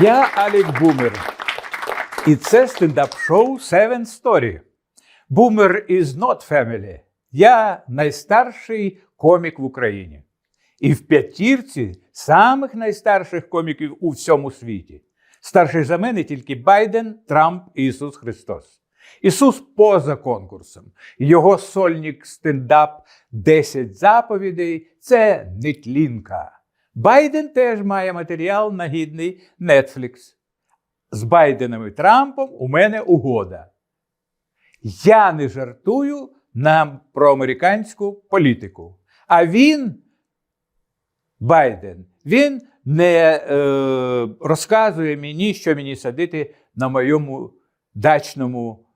Я Алік Бумер. І це стендап-шоу Seven Story. Бумер is not family. Я найстарший комік в Україні. І в п'ятірці самих найстарших коміків у всьому світі. Старший за мене тільки Байден, Трамп і Ісус Христос. Ісус поза конкурсом. Його сольник стендап 10 заповідей це нетлінка. Байден теж має матеріал нагідний Netflix. З Байденом і Трампом у мене угода. Я не жартую нам про американську політику. А він, Байден, він не е, розказує мені, що мені садити на моєму дачному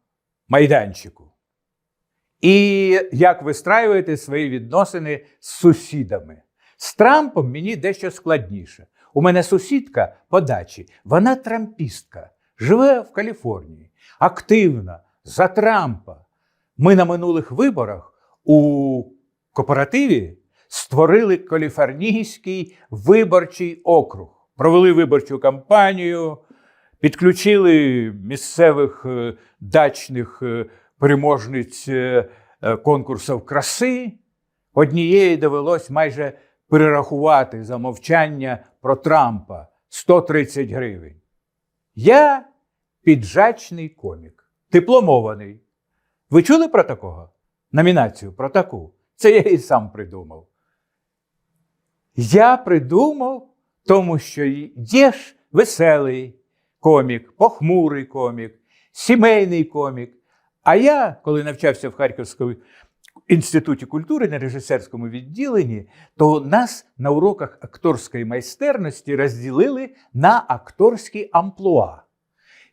майданчику. І як вистраювати свої відносини з сусідами. З Трампом мені дещо складніше. У мене сусідка по дачі, вона трампістка, живе в Каліфорнії, активна, за Трампа. Ми на минулих виборах у кооперативі створили Каліфорнійський виборчий округ, провели виборчу кампанію, підключили місцевих е, дачних е, переможниць е, конкурсів краси. Однієї довелось майже перерахувати за мовчання про Трампа 130 гривень. Я піджачний комік, дипломований. Ви чули про такого? Номінацію про таку. Це я і сам придумав. Я придумав, тому що є ж веселий комік, похмурий комік, сімейний комік. А я, коли навчався в Харківському інституті культури на режисерському відділенні, то нас на уроках акторської майстерності розділили на акторські амплуа.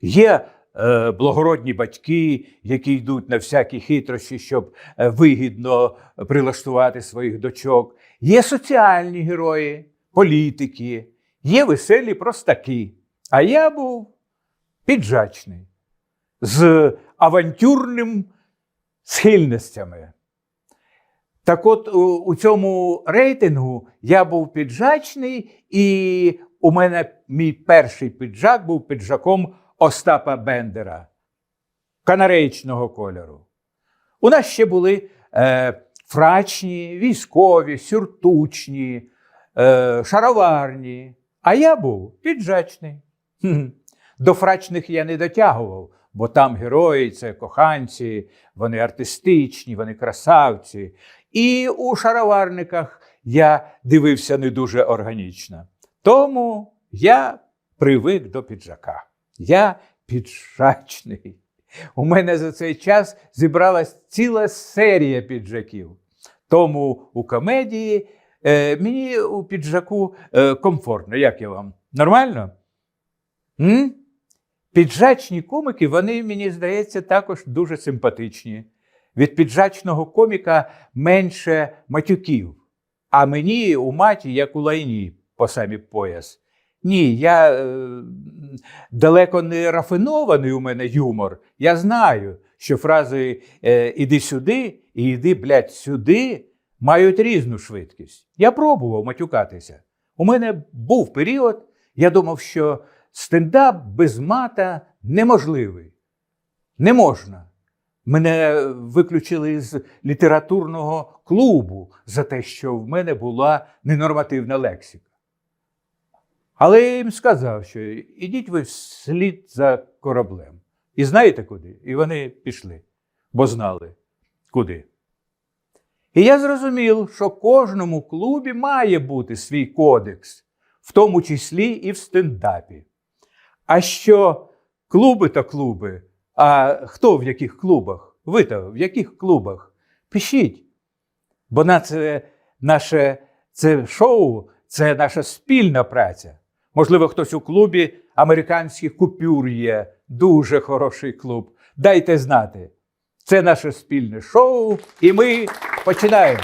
Є е, благородні батьки, які йдуть на всякі хитрощі, щоб е, вигідно прилаштувати своїх дочок. Є соціальні герої, політики, є веселі простаки. А я був піджачний з авантюрним схильностями. Так от у, цьому рейтингу я був піджачний, і у мене мій перший піджак був піджаком Остапа Бендера канареїчного кольору. У нас ще були е, фрачні, військові, сюртучні, е, шароварні. А я був піджачний. До фрачних я не дотягував, бо там герої, це коханці, вони артистичні, вони красавці. І у шароварниках я дивився не дуже органічно. Тому я привик до піджака. Я піджачний. У мене за цей час зібралась ціла серія піджаків. Тому у комедії е, мені у піджаку е, комфортно. Як я вам? Нормально? М? Піджачні коміки, вони, мені здається, також дуже симпатичні. Від піджачного коміка менше матюків. А мені у маті, як у лайні, по самі пояс. Ні, я е, далеко не рафінований у мене юмор. Я знаю, що фрази е, іди сюди і іди, блядь, сюди мають різну швидкість. Я пробував матюкатися. У мене був період, я думав, що стендап без мата неможливий. Не можна. Мене виключили з літературного клубу за те, що в мене була ненормативна лексика. Але я їм сказав, що ідіть ви вслід за кораблем. І знаєте куди? І вони пішли, бо знали, куди. І я зрозумів, що кожному клубі має бути свій кодекс, в тому числі і в стендапі. А що клуби то клуби, а хто в яких клубах? Ви то в яких клубах? Пишіть. Бо на це наше це шоу це наша спільна праця. Можливо, хтось у клубі американських купюр є. Дуже хороший клуб. Дайте знати. Це наше спільне шоу, і ми починаємо.